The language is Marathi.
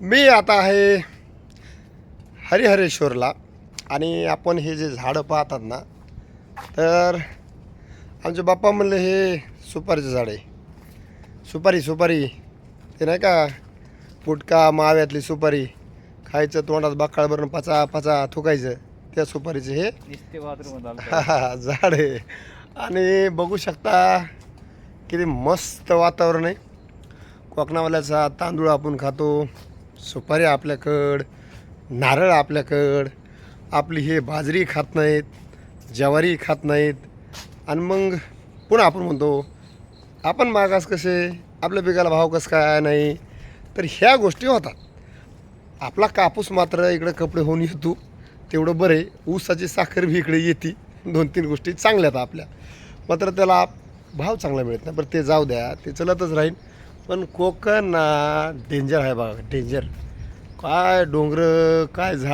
मी आता आहे हरिहरेश्वरला. आणि आपण हे जे झाडं पाहतात ना तर आमचे बाप्पा म्हणले हे सुपारीचं झाड आहे. सुपारी सुपारी. ते नाही का पुटका माव्यातली सुपारी खायचं तोंडात बाकाळ भरून पाचा पाचा थुकायचं त्या सुपारीचं हे झाड आहे. आणि बघू शकता किती मस्त वातावरण आहे. कोकणावाल्याचा तांदूळ आपण खातो. सुपारी आपल्याकडं नारळ आपल्याकडं आपली हे बाजरी खात नाहीत ज्वारी खात नाहीत आणि मग पुन्हा आपण म्हणतो आपण मागास कसे? आपल्या पिकाला भाव कसं काय नाही? तर ह्या गोष्टी होतात. आपला कापूस मात्र इकडं कपडे होऊन येतो तेवढं बरं आहे. ऊसाची साखर बी इकडे येते. दोन तीन गोष्टी चांगल्या आहेत आपल्या. मात्र त्याला भाव चांगला मिळत नाही. बरं ते जाऊ द्या ते चलतच राहील पण कोकण डेंजर आहे बघा डेंजर काय डोंगर काय झाड